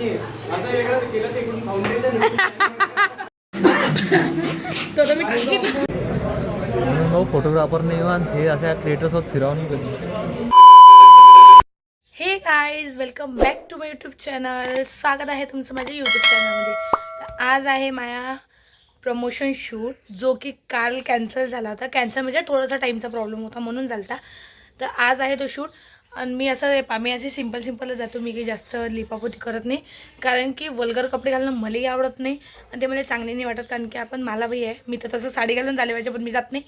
म्हणून मग फोटोग्राफर नाही आणि ते अशा क्रिएटर्सोबत फिरावून कधी. Hey guys welcome back to my YouTube channel स्वागत आहे तुमचं माझ्या यूट्यूब चॅनलमध्ये तर आज आहे माया प्रमोशन शूट जो की काल कॅन्सल झाला होता. कॅन्सल म्हणजे थोडासा टाईमचा प्रॉब्लेम होता म्हणून झाला होता. तर आज आहे तो शूट आणि मी असं पा मी असे सिंपल सिम्पलच जातो. मी काही जास्त लिपापोती करत नाही. कारण की वल्गर कपडे घालणं मलाही आवडत नाही आणि ते मला चांगले नाही वाटत. कारण की आपण मला बाई आहे. मी तर तसं साडी घालून झाले पाहिजे पण मी जात नाही.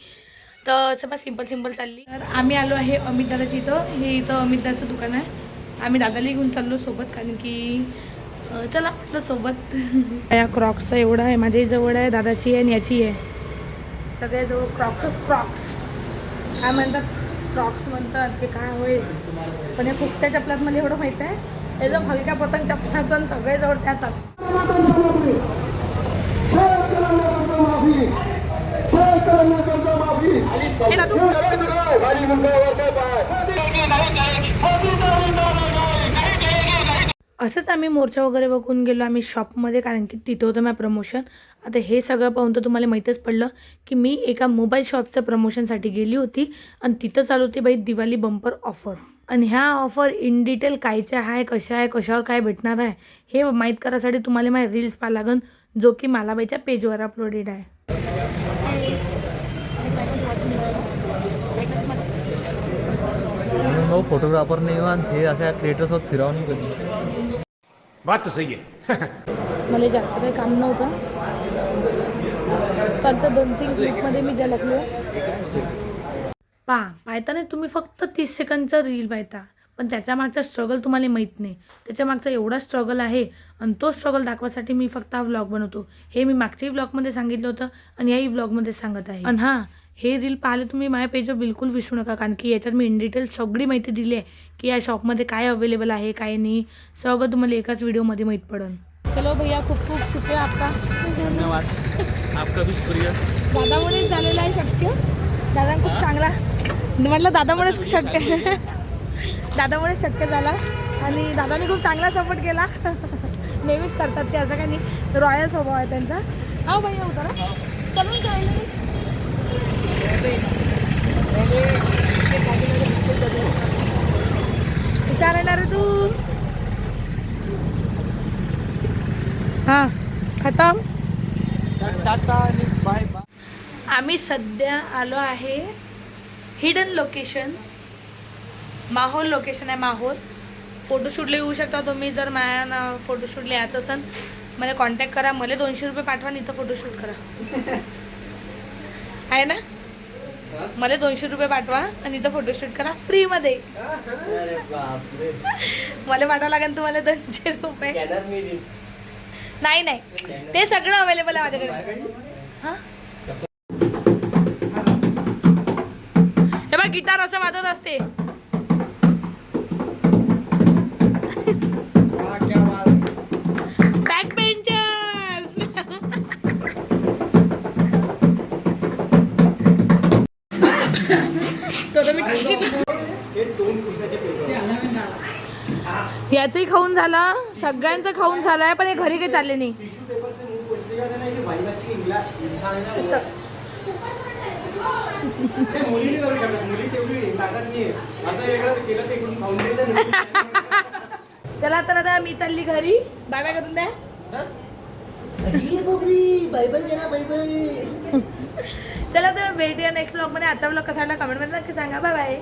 तर असं बस सिंपल सिंपल चालली. तर आम्ही आलो आहे अमित इथं. हे इथं अमित दादाचं दुकान आहे. आम्ही दादाला घेऊन चाललो सोबत. कारण की चला म्हटलं सोबत. या क्रॉक्सचा एवढा आहे. माझ्याही जवळ आहे दादाची आहे आणि याची आहे. सगळ्याजवळ क्रॉक्सच क्रॉक्स काय म्हणतात? क्रॉक्स म्हणतात की काय होईल पण या फुकट्या चपलात मला एवढं माहीत आहे एकदम हलक्या पतंग चपलाचं आणि सगळ्याजवळ त्याच हे दादू असंच आम्ही मोर्चा वगैरे बघून गेलो आम्ही शॉपमध्ये कारण की तिथं होतं माझं प्रमोशन आता हे सगळं पाहून तर तुम्हाला माहीतच पडलं की मी एका मोबाईल शॉपच्या प्रमोशनसाठी गेली होती आणि तिथं चालू होती बाई दिवाळी बंपर ऑफर आणि ह्या ऑफर इन डिटेल कायच्या आहे कशा आहे कशावर काय भेटणार आहे हे माहीत करायसाठी तुम्हाला माझ्या रील्स पाहा लागन जो की मालाबाईच्या पेजवर अपलोडेड आहे. फोटोग्राफर नाही आणि ते अशा क्रिएटर्सोबत फिरावून कधी बात तो सही है। मला जास्त काही काम नव्हतं. फक्त दोन तीन क्लिपमध्ये मी झलकलो. पा पाहता नाही तुम्ही फक्त तीस सेकंदचं रील पाहता पण त्याच्या मागचा स्ट्रगल तुम्हाला माहीत नाही. त्याच्या मागचा एवढा स्ट्रगल आहे आणि तो स्ट्रगल दाखवासाठी मी फक्त हा व्लॉग बनवतो. हे मी मागच्याही व्लॉगमध्ये सांगितलं होतं आणि याही व्लॉगमध्ये सांगत आहे. आणि हां हे रील पाहिले तुम्ही माझ्या पेजवर बिलकुल विसरू नका. कारण की याच्यात मी इन डिटेल सगळी माहिती दिली आहे की या शॉपमध्ये काय अवेलेबल आहे काय नाही. सगळं तुम्हाला एकाच व्हिडिओमध्ये माहीत पडेल चलो भैया खूप खूप शुक्रिया आपका. धन्यवाद. आपका भी शुक्रिया. दादामुळेच झालेलं आहे शक्य. दादा खूप चांगला. म्हटलं दादामुळेच शक्य. दादामुळेच शक्य झाला. आणि दादाने खूप चांगला सपोर्ट केला. नेहमीच करतात ते असं काही नाही. रॉयल स्वभाव आहे त्यांचा. हा भैया उतारा. चलून जायला हुशार आहे ना रे तू हां खतम? आम्ही सध्या आलो आहे हिडन लोकेशन माहोल लोकेशन आहे माहोल. फोटोशूटला येऊ शकता तुम्ही जर माझ्या ना फोटोशूटला यायचं असेल मला कॉन्टॅक्ट करा. मला दोनशे रुपये पाठवा इथं फोटोशूट करा. आहे ना? मला दोनशे रुपये पाठवा आणि इथं फोटोशूट करा फ्रीमध्ये मला पाठवा लागेल तुम्हाला दोनशे रुपये. नाही नाही. ते सगळं अवेलेबल आहे माझ्याकडे. हे? बघ गिटार असं वाजवत असते. बॅक बेंचर्स तो मी याचंही खाऊन झालं सगळ्यांचं खाऊन झालंय पण हे घरी काही चालले नाही. चला तर आता मी चालली घरी. बाय बाय करून द्या. चला तर भेटूया नेक्स्ट ब्लॉगमध्ये. आजचा ब्लॉग कसा वाटला? कमेंटमध्ये नक्की सांगा. Bye bye